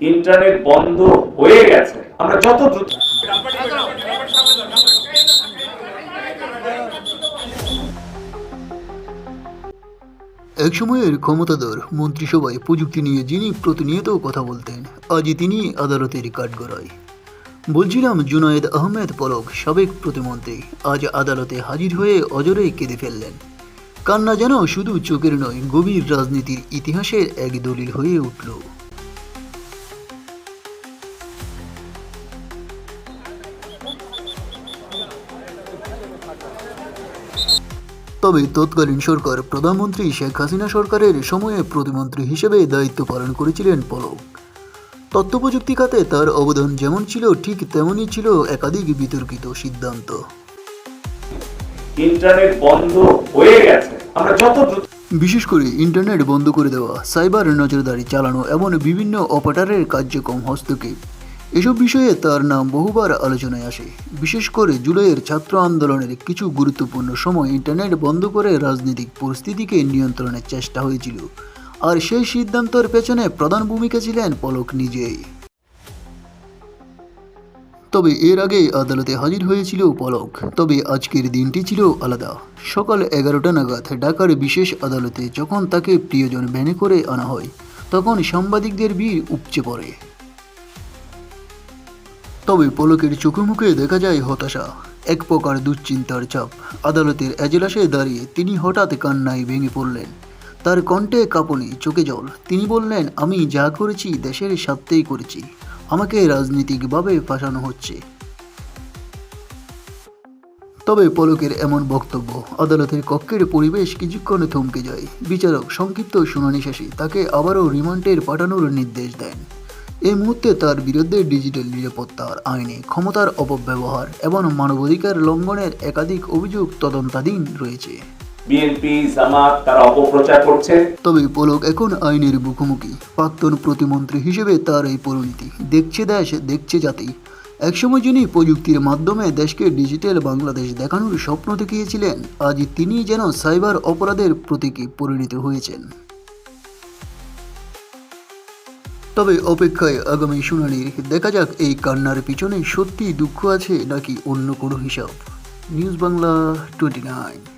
Internet বন্ধ হয়ে গেছে। আমরা যত দ্রুত এক সময়ের ক্ষমতাধর মন্ত্রিসভায় প্রযুক্তি নিয়ে যিনি প্রতিনিয়ত কথা বলতেন, আজই তিনি আদালতের কাঠগড়ায়। বলছিলাম জুনায়েদ আহমেদ পলক, সাবেক প্রতিমন্ত্রী, আজ আদালতে হাজির হয়ে অজরেই কেঁদে ফেললেন। কান্না যেন শুধু চোখের নয়, গভীর রাজনীতির ইতিহাসের এক দলিল হয়ে উঠল। তবে তৎকালীন সরকার প্রধানমন্ত্রী শেখ হাসিনা সরকারের সময়ে প্রতিমন্ত্রী হিসেবে দায়িত্ব পালন করেছিলেন পলক। তথ্য প্রযুক্তি খাতে তার অবদান যেমন ছিল ঠিক তেমনই ছিল একাধিক বিতর্কিত সিদ্ধান্ত। ইন্টারনেট বন্ধ হয়ে গেছে। আমরা যত বিশেষ করে ইন্টারনেট বন্ধ করে দেওয়া সাইবার নজরদারি চালানো এমন বিভিন্ন অপারেটরের কার্যক্রম হস্তক্ষেপ। এসব বিষয়ে তার নাম বহুবার আলোচনায় আসে। বিশেষ করে জুলাইয়ের ছাত্র আন্দোলনের কিছু গুরুত্বপূর্ণ সময় ইন্টারনেট বন্ধ করে রাজনৈতিক পরিস্থিতিকে নিয়ন্ত্রণের চেষ্টা হয়েছিল। আর সেই সিদ্ধান্তের পেছনে প্রধান ভূমিকা ছিলেন পলক নিজেই। তবে এর আগে আদালতে হাজির হয়েছিল পলক। তবে আজকের দিনটি ছিল আলাদা। সকাল এগারোটা নাগাদ ঢাকার বিশেষ আদালতে যখন তাকে প্রিয়জন ভ্যানে করে আনা হয়, তখন সাংবাদিকদের ভিড় উপচে পড়ে। তবে পলকের চোখে মুখে দেখা যায় হতাশা। এক প্রকার দুশ্চিন্তার চাপ আদালতের এজলাসে দাঁড়িয়ে তিনি হঠাৎ কান্নায় ভেঙে পড়লেন। তার কণ্ঠে কাঁপনি, চোখে জল। তিনি বললেন, আমি যা করেছি দেশের স্বার্থেই করেছি। আমাকে রাজনীতিকভাবে ফাঁসানো হচ্ছে। তবে পলকের এমন বক্তব্য, আদালতের কক্ষের পরিবেশ কিছুক্ষণ থমকে যায়। বিচারক সংক্ষিপ্ত শুনানি শেষে তাকে আবারও রিমান্ডের পাঠানোর নির্দেশ দেন। এই মুহূর্তে তার বিরুদ্ধে ডিজিটাল নিরাপত্তার আইনে ক্ষমতার অপব্যবহার এবং মানবাধিকার লঙ্ঘনের একাধিক অভিযোগ তদন্তাধীন রয়েছে। বিএনপি জামাত তারা অপপ্রচার করছে। তবে পলক এখন আইনের মুখোমুখি। প্রাক্তন প্রতিমন্ত্রী হিসেবে তার এই পরিণতি দেখছে দেশ দেখছে জাতি। একসময় যিনি প্রযুক্তির মাধ্যমে দেশকে ডিজিটাল বাংলাদেশ দেখানোর স্বপ্ন দেখিয়েছিলেন আজ তিনি যেন সাইবার অপরাধের প্রতীকে পরিণত হয়েছেন। তবে অপেক্ষায় আগামী শুনানির দেখা যাক এই কান্নার পিছনে সত্যি দুঃখ আছে নাকি অন্য কোনো হিসাব। News Bangla twenty nine.